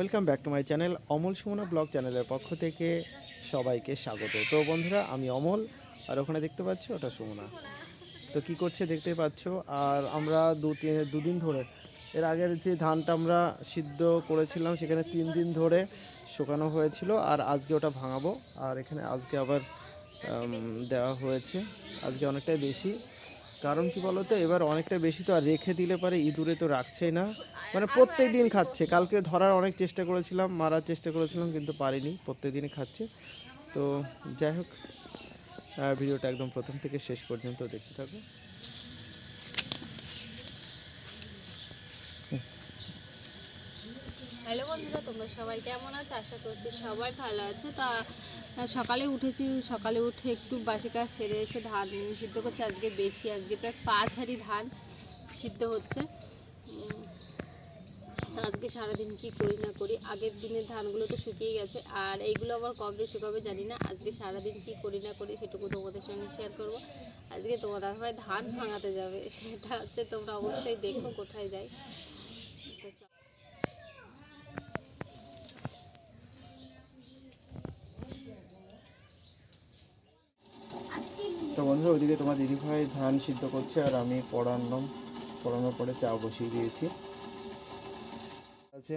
Welcome back to my channel Amal Sumana vlog চ্যানেলের পক্ষ থেকে সবাইকে স্বাগত। তো বন্ধুরা, আমি অমল, আর ওখানে দেখতে পাচ্ছ ওটা সুমনা। তো কি করছে দেখতে পাচ্ছ, আর আমরা দু তিন, দুদিন ধরে, এর আগের যে ধানটা আমরা সিদ্ধ করেছিলাম, সেখানে তিন দিন ধরে শুকানো হয়েছিল, আর আজকে ওটা ভাঙাবো। আর এখানে আজকে আবার দেওয়া হয়েছে। আজকে অনেকটাই বেশি। কারণ কি বলতো, এবার অনেকটা বেশি তো আর রেখে দিলে পারে ইঁদুরে তো রাখছেই না। মানে প্রত্যেক দিন খাচ্ছে। কালকে ধরার অনেক চেষ্টা করেছিলাম, মারার চেষ্টা করেছিলাম, কিন্তু পারিনি। প্রত্যেক দিনই খাচ্ছে। তো যাই হোক ভিডিওটা একদম প্রথম থেকে শেষ পর্যন্ত দেখতে থাকো। হ্যালো বন্ধুরা, তোমরা সবাই কেমন আছো? আশা করছি সবাই ভালো আছে। তা সকালে উঠেছি। সকালে উঠে একটু বাসি কাজ সেরে এসে ধান সিদ্ধ করছে। আজকে বেশি, আজকে প্রায় পাঁচ হাড়ি ধান সিদ্ধ হচ্ছে। আজকে সারাদিন কি করি না করি, আগের দিনের ধানগুলো তো শুকিয়ে গেছে। আর এইগুলো আবার কবে শুকাবে জানি না। আজকে সারাদিন কি করি না করি সেটুকু তোমাদের সঙ্গে শেয়ার করব। আজকে তোমার হয় ধান ভাঙাতে যাবে। সেটা হচ্ছে তোমরা অবশ্যই দেখো কোথায় যাই তো চলো। তো বন্ধুরা ওইদিকে তোমার দিদিভাই ধান সিদ্ধ করছে আর আমি পড়ালাম পড়ানোর পরে চা বসিয়ে দিয়েছি। আছে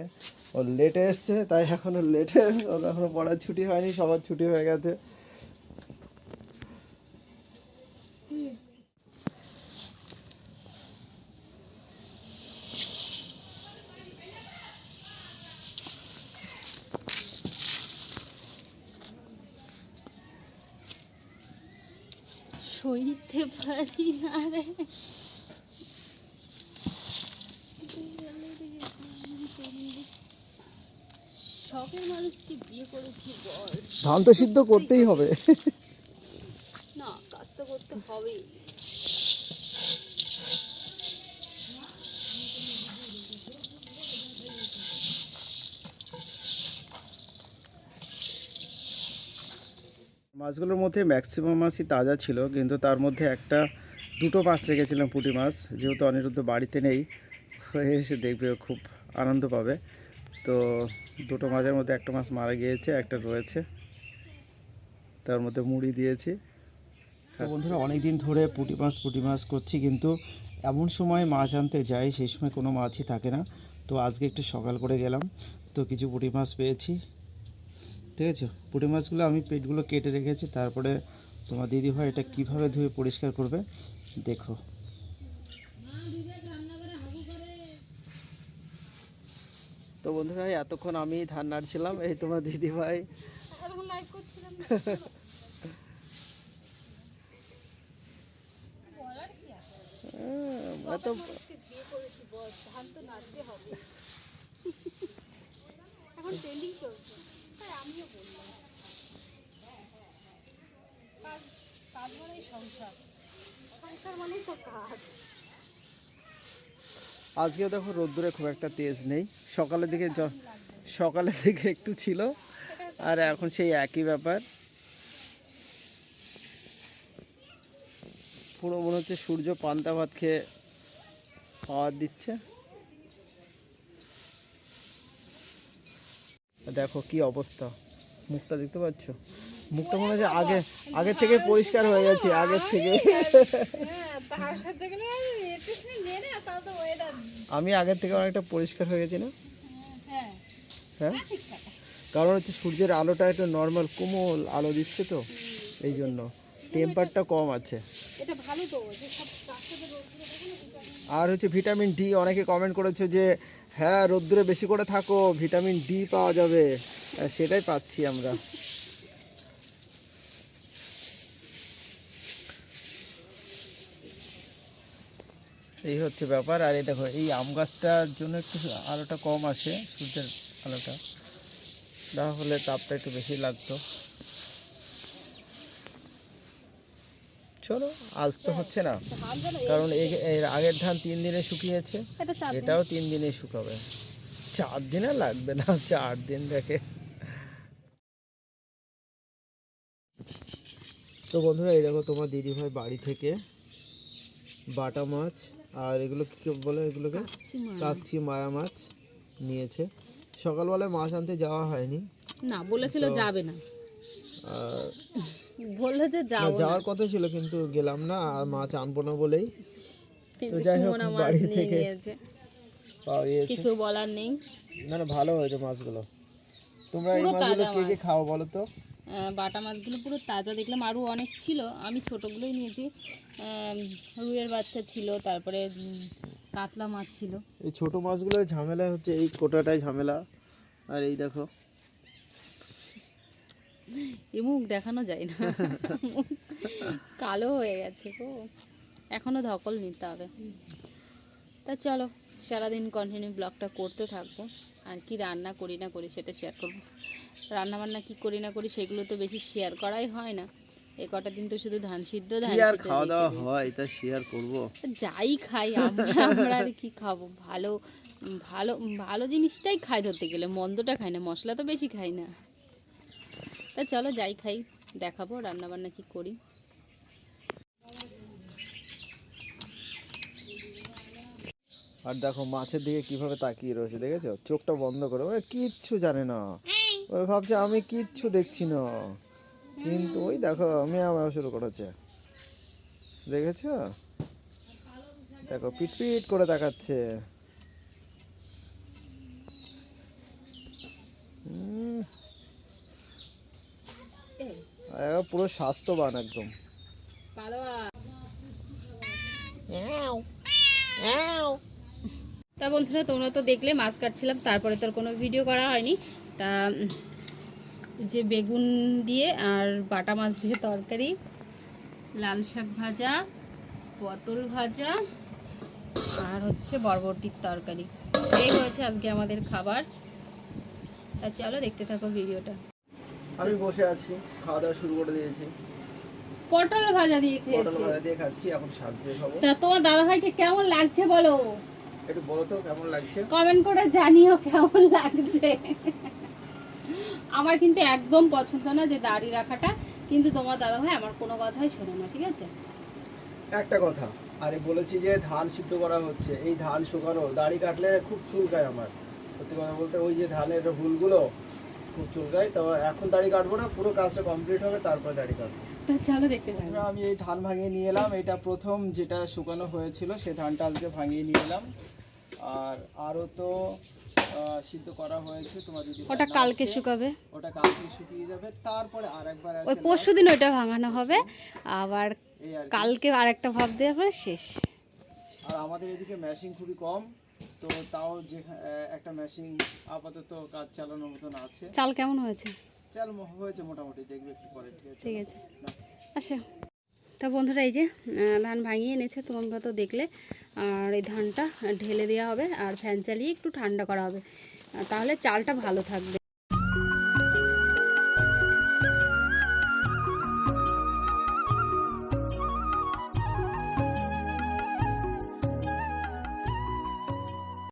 ও লেটে এসছে, তাই এখনও লেটে ওর এখনও পড়ার ছুটি হয়নি, সবার ছুটি হয়ে গেছে। সইতে পারি না রে। শখের মানুষকে বিয়ে করেছি বল। ধান তো সিদ্ধ করতেই হবে। না কাজ তো করতে হবেই। মাছগুলোর মধ্যে ম্যাক্সিমাম মাছই তাজা ছিল, কিন্তু তার মধ্যে একটা দুটো মাছ রেখেছিলাম পুঁটি মাছ, যেহেতু অনিরুদ্ধ বাড়িতে নেই এসে দেখবে খুব আনন্দ পাবে। তো দুটো মাছের মধ্যে একটা মাছ মারা গিয়েছে, একটা রয়েছে। তার মধ্যে মুড়ি দিয়েছি। বন্ধুরা অনেক দিন ধরে পুঁটি মাছ পুঁটি মাছ করছি, কিন্তু এমন সময় মাছ আনতে যাই, সেই সময় কোনো মাছই থাকে না। তো আজকে একটু সকাল করে গেলাম, তো কিছু পুঁটি মাছ পেয়েছি। ঠিক আছে? পুঁটি মাছগুলো আমি পেটগুলো কেটে রেখেছি, তারপরে তোমার দিদি ভাই এটা কীভাবে ধুয়ে পরিষ্কার করবে দেখো। তো বন্ধুরা এতক্ষণ আমি ধান নাড়ছিলাম এই তোমার দিদি ভাই। এখন ট্রেন্ডিং চলছে। তাই আমিও বললাম। কাজ কাজ মানেই সংসার। সংসার মানেই তো কাজ। আজকেও দেখো রোদ্দুরে খুব একটা তেজ নেই। সকালের দিকে য- সকালের দিকে একটু ছিল আর এখন সেই একই ব্যাপার। পুরো মনে হচ্ছে সূর্য পান্তা ভাত খেয়ে পাওয়ার দিচ্ছে। দেখো কি অবস্থা। মুখটা দেখতে পাচ্ছ? মুখটা মনে হচ্ছে আগে আগের থেকে পরিষ্কার হয়ে গেছে আগের থেকে। আমি আগের থেকে অনেকটা পরিষ্কার হয়ে গেছি না? হ্যাঁ? কারণ হচ্ছে সূর্যের আলোটা একটু নর্মাল কোমল আলো দিচ্ছে তো, এই জন্য। টেম্পারটা কম আছে। আর হচ্ছে ভিটামিন ডি অনেকে কমেন্ট করেছে যে হ্যাঁ রোদ্দুরে বেশি করে থাকো, ভিটামিন ডি পাওয়া যাবে। সেটাই পাচ্ছি আমরা। এই হচ্ছে ব্যাপার, আর এই দেখো, এই আম গাছটার জন্য একটু আলোটা কম আছে, সূর্যের আলোটা। না হলে তাপটা একটু বেশি লাগতো। চলো আজ তো হচ্ছে না। কারণ এর আগের ধান তিন দিনে শুকিয়েছে এটাও তিন দিনে শুকাবে। চার দিনে লাগবে না চার দিন দেখে। তো বন্ধুরা এই দেখো তোমার দিদিভাই বাড়ি থেকে বাটা মাছ আর এগুলো কি বলে এগুলোকে? কাকচি মায়া মাছ নিয়েছে। সকালবেলায় মাছ আনতে যাওয়া হয়নি। না বলেছিল যাবে না। আর বলল যে যাও যাওয়ার কথা ছিল কিন্তু গেলাম না আর মাছ আনব না বলেই। কিন্তু যাই হোক, বাড়ি থেকে- পাওয়া গিয়েছে কিছু বলার নেই। না না ভালো হয়েছে মাছগুলো। তোমরা এই মাছগুলো তাজা কে কে খাও বলো তো? বাটা মাছগুলো পুরো তাজা দেখলাম আরও অনেক ছিল। আমি ছোটোগুলোই নিয়েছি। রুইয়ের বাচ্চা ছিল তারপরে কাতলা মাছ ছিল। এই ছোট মাছগুলো ঝামেলা হচ্ছে এই কোটাটাই ঝামেলা। আর এই দেখো এ মুখ দেখানো যায় না। কালো হয়ে গেছে গো। এখনও ধকল নিতে হবে। তা চলো সারাদিন কন্টিনিউ ব্লগটা করতে থাকব। আর কি রান্না করি না করি সেটা শেয়ার করব। রান্না বান্না কি করি না করি সেগুলো তো বেশি শেয়ার করাই হয় না। এ কটা দিন তো শুধু ধান সিদ্ধ ধান আর খাওয়া দাওয়া হয় তা শেয়ার করব? যাই খাই আমরা আমরা আর কি খাব? ভালো ভালো ভালো জিনিসটাই খাই ধরতে গেলে। মন্দটা খাই না মশলা তো বেশি খাই না। তা চলো যাই খাই দেখাবো রান্না বান্না কি করি। আর দেখো মাছের দিকে কীভাবে তাকিয়ে রয়েছে দেখেছ? চোখটা বন্ধ করে ওই কিচ্ছু জানে না। ওই ভাবছে আমি কিচ্ছু দেখছি না। কিন্তু ওই দেখো আমি আমার শুরু করেছে। দেখেছ? দেখো পিটপিট করে দেখাচ্ছে হুম, পুরো স্বাস্থ্যবান একদম। তা বন্ধুরা তোমরা তো দেখলে মাছ কাটছিলাম তারপরে তোর কোনো ভিডিও করা হয়নি। তা যে বেগুন দিয়ে আর বাটা মাছ দিয়ে তরকারি লাল শাক ভাজা পটল ভাজা আর হচ্ছে বরবটির তরকারি। এই হয়েছে আজকে আমাদের খাবার। তা চলো দেখতে থাকো ভিডিওটা আমি বসে আছি খাওয়া দাওয়া শুরু করে দিয়েছি। পটল ভাজা দিয়ে খেয়েছি। পটল ভাজা দিয়ে খাচ্ছি এখন শাক দিয়ে খাব। তা তোমার দাদাভাইকে কেমন লাগছে বলো? একটু বলো তো কেমন লাগছে? কমেন্ট করে জানিও কেমন লাগছে। আমার কিন্তু একদম পছন্দ না যে দাড়ি রাখাটা কিন্তু তোমার দাদা ভাই আমার কোনো কথাই শোনে না ঠিক আছে? একটা কথা আরে বলেছি যে ধান সিদ্ধ করা হচ্ছে এই ধান শুকানো দাড়ি কাটলে খুব চুলকায় আমার। সত্যি কথা বলতে ওই যে ধানের হুলগুলো খুব চুলকায় তো এখন দাড়ি কাটবো না পুরো কাজটা কমপ্লিট হবে তারপরে দাড়ি কাটবো। তা চলো দেখতে বন্ধুরা, আমি এই ধান ভাঙিয়ে নিয়ে এলাম এটা প্রথম যেটা শুকানো হয়েছিল সেই ধানটা আজকে ভাঙিয়ে নিয়ে এলাম। আর আরও তো সিদ্ধ করা হয়েছে তোমার দিদি ওটা কালকে শুকাবে। ওটা কালকে শুকিয়ে যাবে তারপরে আরেকবার ওই আছে পরশু দিন ওইটা ভাঙানো হবে আবার। কালকে আরেকটা ভাব দেওয়ার পরে শেষ। আর আমাদের এদিকে মেশিন খুবই কম তো তাও যে একটা মেশিন আপাতত কাজ চালানোর মতন আছে। চাল কেমন হয়েছে? চাল হয়েছে মোটামুটি দেখবে একটু পরে ঠিক আছে? ঠিক আছে। আচ্ছা তা বন্ধুরা এই যে ধান ভাঙিয়ে এনেছে তোমরা তো দেখলে আর এই ধানটা ঢেলে দেওয়া হবে আর ফ্যান চালিয়ে একটু ঠান্ডা করা হবে। তাহলে চালটা ভালো থাকবে।